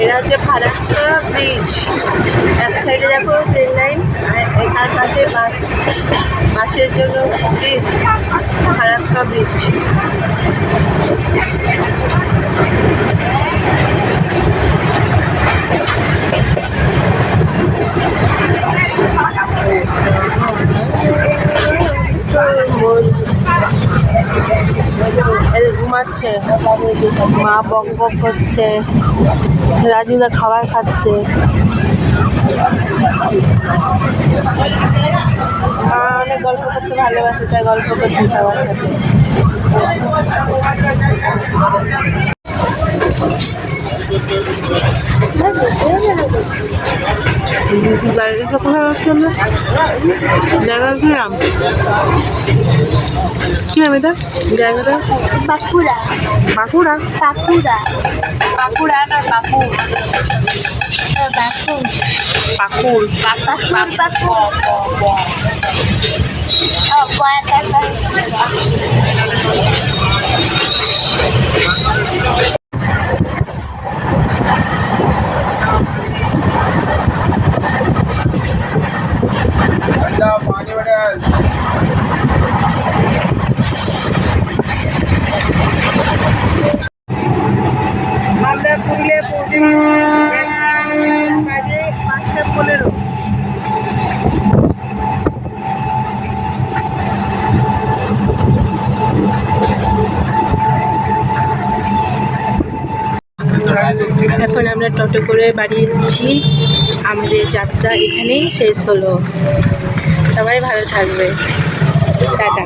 এটা হচ্ছে ফারাক্কা ব্রিজ এক সাইডে দেখো ট্রেন লাইন আর পাশে বাস বাসের জন্য ব্রিজ ফারাক্কা ব্রিজ ঘুমাচ্ছে, মা বক বক করছে, রাজুদা খাবার খাচ্ছে। মা অনেক গল্প করতে ভালোবাসে, তাই গল্প করছে সবার সাথে। গাড়িটা কোথায় আসছে আমরা জায়গা কি নাম? এটা? জায়গাটা? বাঁকুড়া। বাঁকুড়া? বাঁকুড়া। বাঁকুড়া না বাঁকুড়। ও, বাঁকুড়। পাকুড় বাঁকুড় বাঁকুড়। এখন আমরা টোটো করে বাড়ি যাচ্ছি। আমাদের যাত্রা এখানেই শেষ হলো। সবাই ভালো থাকবে। টাটা।